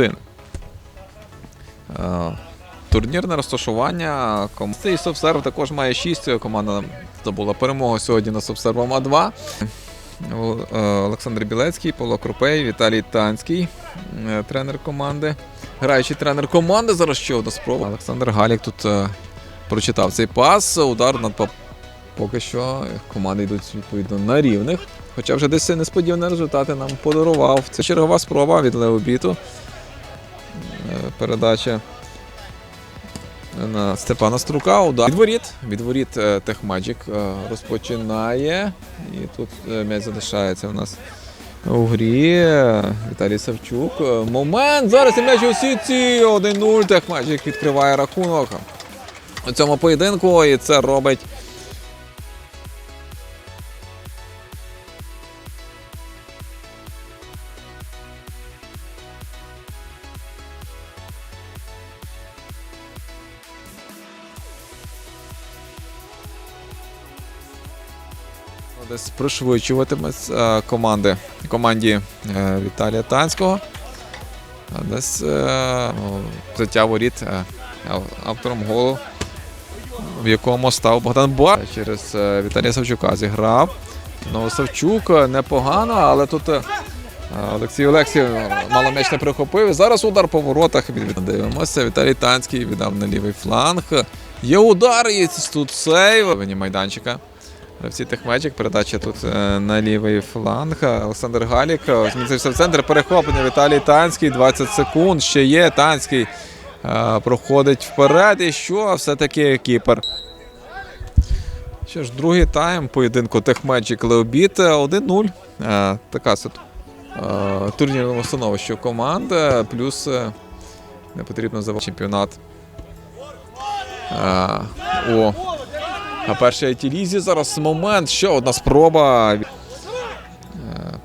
1. Е, Турнірне розташування. Цей Совсерв також має 6. Команда здобула перемогу сьогодні на Совсервом А2. Е, Олександр Білецький, Павло Крупей, Віталій Танський, е, тренер команди. Граючий тренер команди. Зараз ще одна спроба. Олександр Галік тут е, прочитав цей пас. Удар над поки що команди йдуть відповідно на рівних. Хоча вже десь несподівані результати нам подарував. Це чергова спроба від Леобіту. Е, Передача на Степана Струка. Удар. Від воріт. Від е, Техмаджик е, розпочинає. І тут м'яч залишається у нас у грі. Віталій Савчук. Момент. Зараз і м'яч у сітці. 1-0. Техмаджик відкриває рахунок у цьому поєдинку. І це робить десь е, команди команді е, Віталія Танського. Десь е, ну, взяття воріт автором голу, в якому став Богдан Бар через Віталія Савчука зіграв. Ну, Савчук непогано, але тут Олексій Олексій мало м'яч не прихопив. Зараз удар по воротах. Дивимося. Віталій Танський віддав на лівий фланг. Є удар, і тут сейв. Вині майданчика. Гравці Техмеджик, передача тут е, на лівий фланг. Олександр Галік е, змістився в центр. Перехоплення Віталій Танський. 20 секунд. Ще є. Танський е, проходить вперед. І що? Все-таки кіпер. Що ж, другий тайм поєдинку Техмеджик Леобіт 1-0. Е, Така турнірному становищу команда. Плюс не потрібно заводити чемпіонат. О, на першій IT-лізі зараз момент. Ще одна спроба. Е,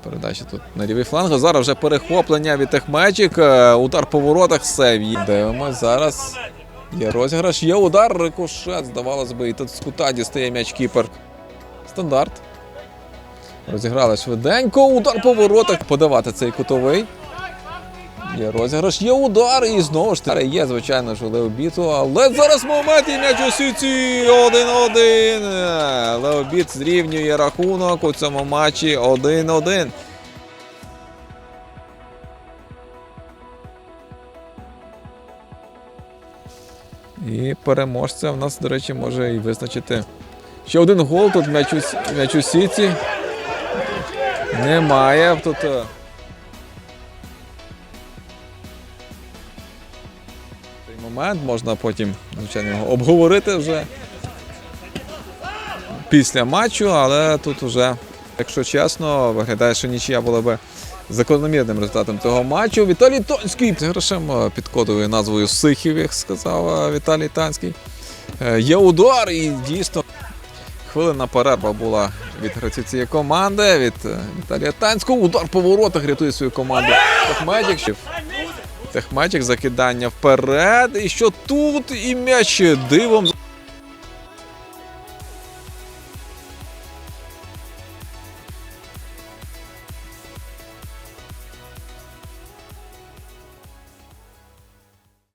Передача тут на лівий фланг. Зараз вже перехоплення від Техмеджик. Е, Удар по воротах. Є. Дивимось зараз. Є розіграш, є удар, рикошет, здавалось би, і тут з кута дістає м'яч кіпер. Стандарт. Розіграли швиденько, удар по воротах. Подавати цей кутовий. Є розіграш, є удар, і знову ж таки є, звичайно ж, Леобіту, але зараз момент і м'яч у сіці 1-1. Е, Леобіт зрівнює рахунок у цьому матчі 1-1. І переможця в нас, до речі, може і визначити. Ще один гол тут м'яч у, с- м'яч у сіті. Немає. Тут момент можна потім, звичайно, його обговорити вже після матчу, але тут вже, якщо чесно, виглядає, що нічия була би закономірним результатом цього матчу. Віталій Тонський грошем е, під кодовою назвою Сихів, як сказав е, Віталій Танський. Е, Є удар і дійсно. Хвилина перерва була від гравців цієї команди, від Віталія Танського. Удар по воротах рятує свою команду. Техмедік. Техмедік закидання вперед. І що тут? І м'яч дивом